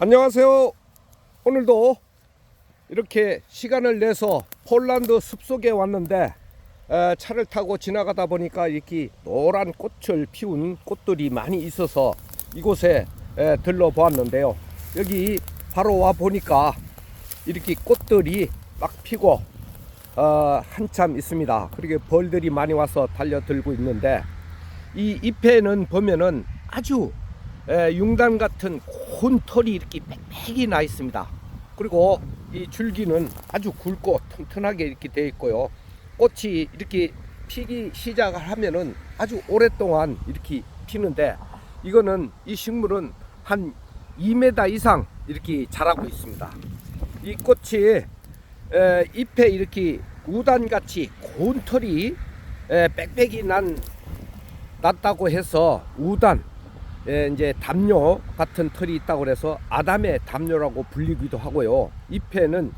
안녕하세요. 오늘도 이렇게 시간을 내서 폴란드 숲속에 왔는데 에, 차를 타고 지나가다 보니까 이렇게 노란 꽃을 피운 꽃들이 많이 있어서 이곳에 에, 들러 보았는데요. 여기 바로 와 보니까 이렇게 꽃들이 막 피고 어, 한참 있습니다. 그리고 벌들이 많이 와서 달려들고 있는데 이 잎에는 보면은 아주 에, 융단 같은 고운 털이 이렇게 빽빽이 나 있습니다. 그리고 이 줄기는 아주 굵고 튼튼하게 이렇게 되어 있고요. 꽃이 이렇게 피기 시작을 하면은 아주 오랫동안 이렇게 피는데 이거는 이 식물은 한 2m 이상 이렇게 자라고 있습니다. 이 꽃이 에, 잎에 이렇게 우단같이 고운 털이 에, 빽빽이 난 났다고 해서 우단 예, 이제 담요 같은 털이 있다고 그래서 아담의 담요라고 불리기도 하고요. 잎에는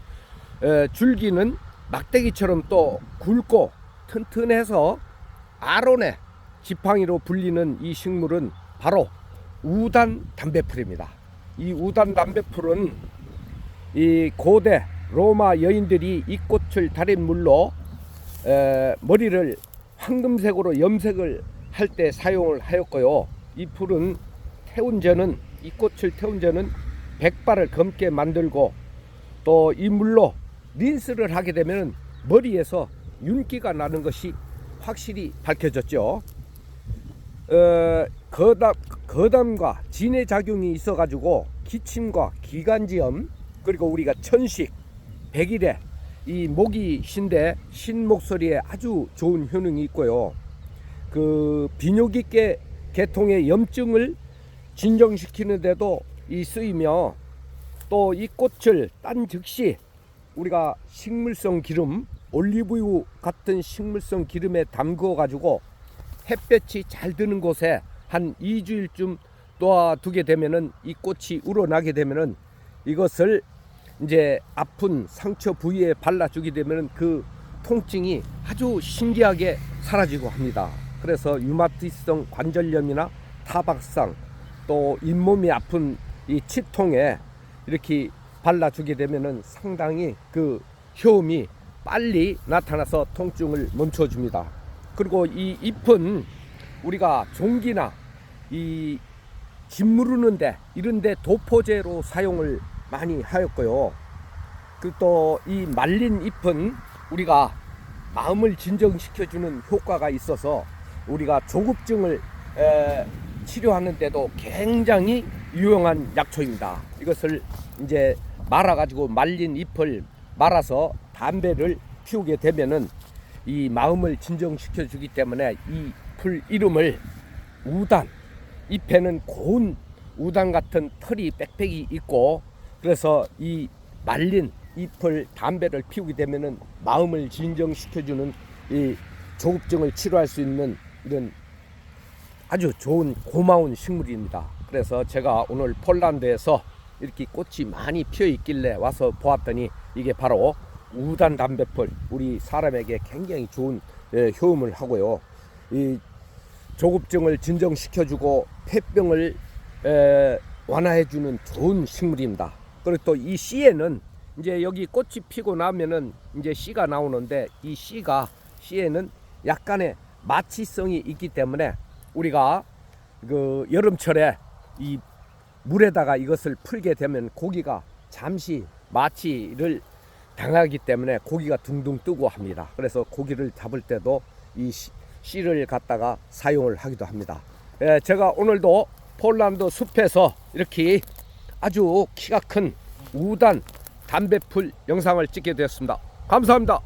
에, 줄기는 막대기처럼 또 굵고 튼튼해서 아론의 지팡이로 불리는 이 식물은 바로 우단 담배풀입니다. 이 우단 담배풀은 이 고대 로마 여인들이 이 꽃을 달인 물로 에, 머리를 황금색으로 염색을 할 때 사용을 하였고요. 이 풀은 태운 전은 이 꽃을 태운 전은 백발을 검게 만들고 또 이 물로 린스를 하게 되면 머리에서 윤기가 나는 것이 확실히 밝혀졌죠. 어, 거담, 거담과 진해 작용이 있어가지고 기침과 기관지염 그리고 우리가 천식, 백일에 이 목이 신데 신 목소리에 아주 좋은 효능이 있고요. 그 비뇨기 계 계통의 염증을 진정시키는 데도 이 쓰이며 또 이 꽃을 딴 즉시 우리가 식물성 기름 올리브유 같은 식물성 기름에 담그어 가지고 햇볕이 잘 드는 곳에 한 2주일쯤 놓아두게 되면은 이 꽃이 우러나게 되면은 이것을 이제 아픈 상처 부위에 발라주게 되면은 그 통증이 아주 신기하게 사라지고 합니다. 그래서 유마티성 관절염이나 타박상 또 잇몸이 아픈 이 치통에 이렇게 발라주게 되면은 상당히 그 효험이 빨리 나타나서 통증을 멈춰줍니다. 그리고 이 잎은 우리가 종기나 이 짓무르는데 이런데 도포제로 사용을 많이 하였고요. 그또이 말린 잎은 우리가 마음을 진정시켜주는 효과가 있어서 우리가 조급증을 에, 치료하는데도 굉장히 유용한 약초입니다. 이것을 이제 말아가지고 말린 잎을 말아서 담배를 피우게 되면은 이 마음을 진정시켜 주기 때문에 이 풀 이름을 우단 잎에는 고운 우단 같은 털이 빽빽이 있고 그래서 이 말린 잎을 담배를 피우게 되면은 마음을 진정시켜주는 이 조급증을 치료할 수 있는 이런 아주 좋은 고마운 식물입니다. 그래서 제가 오늘 폴란드에서 이렇게 꽃이 많이 피어 있길래 와서 보았더니 이게 바로 우단 담배풀 우리 사람에게 굉장히 좋은 예, 효험을 하고요. 이 조급증을 진정시켜주고 폐병을 에, 완화해주는 좋은 식물입니다. 그리고 또 이 씨에는 이제 여기 꽃이 피고 나면은 이제 씨가 나오는데 이 씨가 씨에는 약간의 마취성이 있기 때문에 우리가 그 여름철에 이 물에다가 이것을 풀게 되면 고기가 잠시 마취를 당하기 때문에 고기가 둥둥 뜨고 합니다. 그래서 고기를 잡을 때도 이 씨- 씨를 갖다가 사용을 하기도 합니다. 예, 제가 오늘도 폴란드 숲에서 이렇게 아주 키가 큰 우단 담배풀 영상을 찍게 되었습니다. 감사합니다.